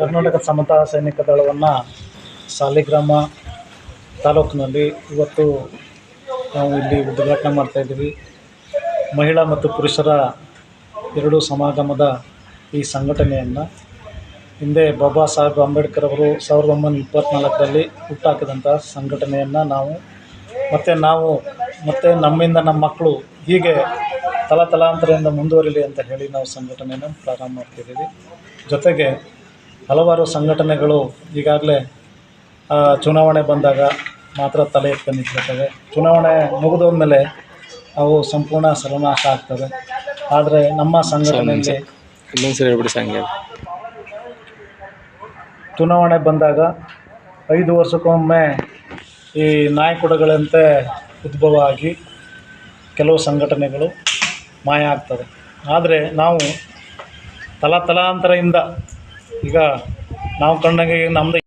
ಕರ್ನಾಟಕ ಸಮತಾ ಸೈನಿಕ ದಳವನ್ನು ಸಾಲಿಗ್ರಾಮ ತಾಲೂಕಿನಲ್ಲಿ ಇವತ್ತು ನಾವು ಇಲ್ಲಿ ಉದ್ಘಾಟನೆ ಮಾಡ್ತಾಯಿದ್ದೀವಿ ಮಹಿಳಾ ಮತ್ತು ಪುರುಷರ ಎರಡೂ ಸಮಾಗಮದ ಈ ಸಂಘಟನೆಯನ್ನು ಹಿಂದೆ ಬಾಬಾ ಸಾಹೇಬ್ ಅಂಬೇಡ್ಕರ್ ಅವರು ಸಾವಿರದ ಒಂಬೈನೂರ ಇಪ್ಪತ್ತ್ನಾಲ್ಕರಲ್ಲಿ ಹುಟ್ಟಾಕಿದಂಥ ಸಂಘಟನೆಯನ್ನು ನಾವು, ಮತ್ತು ನಾವು, ಮತ್ತು ನಮ್ಮಿಂದ ನಮ್ಮ ಮಕ್ಕಳು ಹೀಗೆ ತಲತಲಾಂತರದಿಂದ ಮುಂದುವರಿಲಿ ಅಂತ ಹೇಳಿ ನಾವು ಸಂಘಟನೆಯನ್ನು ಪ್ರಾರಂಭ ಮಾಡ್ತಿದ್ದೀವಿ. ಜೊತೆಗೆ ಹಲವಾರು ಸಂಘಟನೆಗಳು ಈಗಾಗಲೇ ಚುನಾವಣೆ ಬಂದಾಗ ಮಾತ್ರ ತಲೆ ಎತ್ಕೊಂಡು ನಿಂತ್ಕೊಳ್ತವೆ ಚುನಾವಣೆ ಮುಗಿದೋದ್ಮೇಲೆ ಅವು ಸಂಪೂರ್ಣ ಸರ್ವನಾಶ ಆಗ್ತವೆ. ಆದರೆ ನಮ್ಮ ಸಂಘಟನೆಯಲ್ಲಿ ಹೇಳ್ಬಿಡಿ ಚುನಾವಣೆ ಬಂದಾಗ ಐದು ವರ್ಷಕ್ಕೊಮ್ಮೆ ಈ ನಾಯಕುಡಗಳಂತೆ ಉದ್ಭವ ಆಗಿ ಕೆಲವು ಸಂಘಟನೆಗಳು ಮಾಯ ಆಗ್ತವೆ. ಆದರೆ ನಾವು ತಲಾ ತಲಾಂತರದಿಂದ ಈಗ ನಾವು ಕಂಡಂಗೆ ಈಗ ನಮ್ಮದು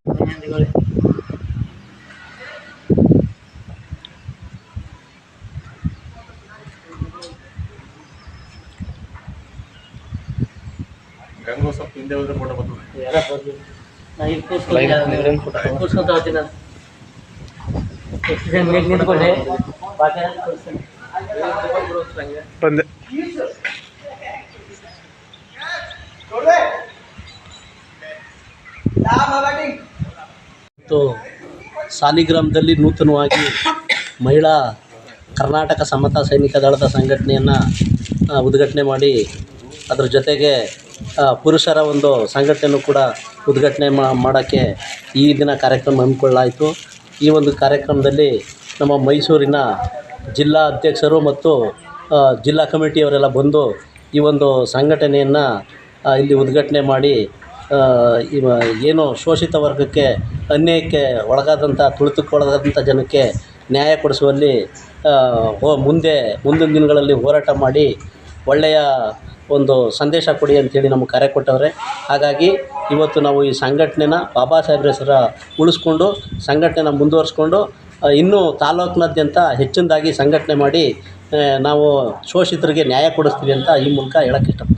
ಹಿಂದೆ ಹೋದ್ರೆ ಫೋಟೋ ಬರ್ತದೆ ಎಷ್ಟು ಜನ ಮೇಲೆ ನಿಂತ್ಕೊಂಡೆ? ಬಂದೆ. ಮತ್ತು ಸಾಲಿಗ್ರಾಮದಲ್ಲಿ ನೂತನವಾಗಿ ಮಹಿಳಾ ಕರ್ನಾಟಕ ಸಮತಾ ಸೈನಿಕ ದಳದ ಸಂಘಟನೆಯನ್ನು ಉದ್ಘಾಟನೆ ಮಾಡಿ, ಅದರ ಜೊತೆಗೆ ಪುರುಷರ ಒಂದು ಸಂಘಟನೆಯನ್ನು ಕೂಡ ಉದ್ಘಾಟನೆ ಮಾಡೋಕ್ಕೆ ಈ ದಿನ ಕಾರ್ಯಕ್ರಮ ಹಮ್ಮಿಕೊಳ್ಳಲಾಯಿತು. ಈ ಒಂದು ಕಾರ್ಯಕ್ರಮದಲ್ಲಿ ನಮ್ಮ ಮೈಸೂರಿನ ಜಿಲ್ಲಾ ಅಧ್ಯಕ್ಷರು ಮತ್ತು ಜಿಲ್ಲಾ ಕಮಿಟಿಯವರೆಲ್ಲ ಬಂದು ಈ ಒಂದು ಸಂಘಟನೆಯನ್ನು ಇಲ್ಲಿ ಉದ್ಘಾಟನೆ ಮಾಡಿ ಇವ ಏನು ಶೋಷಿತ ವರ್ಗಕ್ಕೆ, ಅನ್ಯಾಯಕ್ಕೆ ಒಳಗಾದಂಥ ತುಳಿತಕ್ಕೆ ಒಳಗಾದಂಥ ಜನಕ್ಕೆ ನ್ಯಾಯ ಕೊಡಿಸುವಲ್ಲಿ ಹೋ- ಮುಂದೆ, ಮುಂದಿನ ದಿನಗಳಲ್ಲಿ ಹೋರಾಟ ಮಾಡಿ ಒಳ್ಳೆಯ ಒಂದು ಸಂದೇಶ ಕೊಡಿ ಅಂತೇಳಿ ನಮ್ಗೆ ಕರೆ ಕೊಟ್ಟವ್ರೆ. ಹಾಗಾಗಿ ಇವತ್ತು ನಾವು ಈ ಸಂಘಟನೆನ ಬಾಬಾ ಸಾಹೇಬ್ರ ಹೆಸರ ಉಳಿಸ್ಕೊಂಡು, ಸಂಘಟನೆನ ಮುಂದುವರಿಸ್ಕೊಂಡು ಇನ್ನೂ ತಾಲೂಕಿನಾದ್ಯಂತ ಹೆಚ್ಚಿನದಾಗಿ ಸಂಘಟನೆ ಮಾಡಿ ನಾವು ಶೋಷಿತರಿಗೆ ನ್ಯಾಯ ಕೊಡಿಸ್ತೀವಿ ಅಂತ ಈ ಮೂಲಕ ಹೇಳಕ್ಕೆ ಇಷ್ಟಪಡ್ತೀನಿ.